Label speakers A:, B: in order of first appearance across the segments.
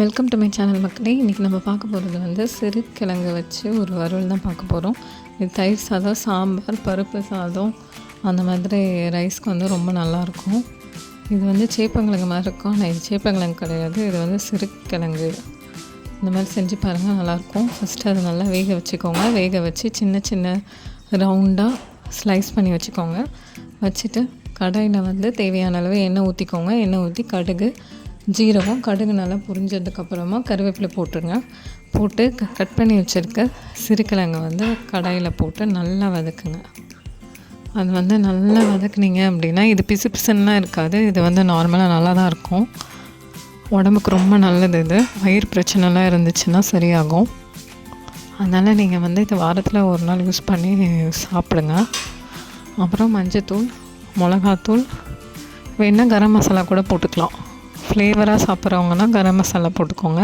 A: Welcome to my channel மக்களே. இன்றைக்கி நம்ம பார்க்க போகிறது வந்து சிறுக்கிழங்கு வச்சு ஒரு வறுவல் தான் பார்க்க போகிறோம் இது தயிர் சாதம் சாம்பார் பருப்பு சாதம் அந்த மாதிரி ரைஸ்க்கு வந்து ரொம்ப நல்லாயிருக்கும். இது வந்து சேப்பங்கிழங்கு மாதிரி இருக்கும். ஆனால் இது சேப்பங்கிழங்கு கிடையாது. இது வந்து சிறுக்கிழங்கு இந்த மாதிரி செஞ்சு பாருங்கள் நல்லாயிருக்கும். ஃபஸ்ட்டு அதை நல்லா வேக வச்சுக்கோங்க. வேக வச்சு சின்ன சின்ன ரவுண்டாக ஸ்லைஸ் பண்ணி வச்சுக்கோங்க. வச்சுட்டு கடாயில் வந்து தேவையான அளவு எண்ணெய் ஊற்றிக்கோங்க எண்ணெய் ஊற்றி கடுகு ஜீரகம் கடுகு நல்லா புரிஞ்சதுக்கப்புறமா கருவேப்பிலை போட்டுருங்க. போட்டு க கட் பண்ணி வச்சுருக்க சிறுக்கிழங்கை வந்து கடாயில் போட்டு நல்லா வதக்குங்க. அது வந்து நல்லா வதக்குனீங்க அப்படின்னா இது பிசு பிசுன்னுலாம் இருக்காது. இது வந்து நார்மலாக நல்லா தான் இருக்கும். உடம்புக்கு ரொம்ப நல்லது இது. வயிறு பிரச்சனைலாம் இருந்துச்சுன்னா சரியாகும். அதனால் நீங்கள் வந்து இது வாரத்தில் ஒரு நாள் யூஸ் பண்ணி சாப்பிடுங்க. அப்புறம் மஞ்சத்தூள் மிளகாத்தூள் வேணால் கரம் மசாலா கூட போட்டுக்கலாம். ஃப்ளேவராக சாப்பிட்றவங்கன்னா கரம் மசாலா போட்டுக்கோங்க.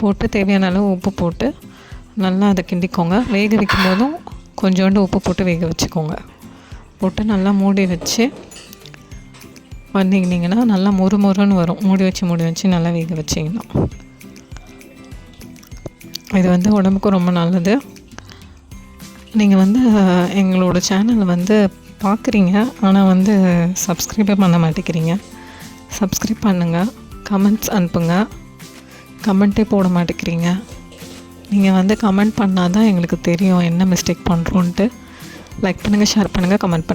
A: போட்டு தேவையான அளவு உப்பு போட்டு நல்லா அதை கிண்டிக்கோங்க. வேக வைக்கும் போதும் கொஞ்சோண்டு உப்பு போட்டு வேக வச்சுக்கோங்க. போட்டு நல்லா மூடி வச்சு பண்ணிக்கினீங்கன்னா நல்லா மொறு மொறுன்னு வரும். மூடி வச்சு மூடி வச்சு நல்லா வேக வச்சிங்கன்னா. இது வந்து உடம்புக்கு ரொம்ப நல்லது. நீங்கள் வந்து எங்களோட சேனல் வந்து பார்க்குறீங்க ஆனால் வந்து சப்ஸ்கிரைபே பண்ண மாட்டேங்கிறீங்க. சப்ஸ்கிரைப் பண்ணுங்கள் கமெண்ட்ஸ் அனுப்புங்க. கமெண்ட்டே போட மாட்டேங்கிறீங்க. நீங்கள் வந்து கமெண்ட் பண்ணால் தான் எங்களுக்கு தெரியும் என்ன மிஸ்டேக் பண்ணுறோன்ட்டு லைக் பண்ணுங்கள் ஷேர் பண்ணுங்கள் கமெண்ட் பண்ணுங்கள்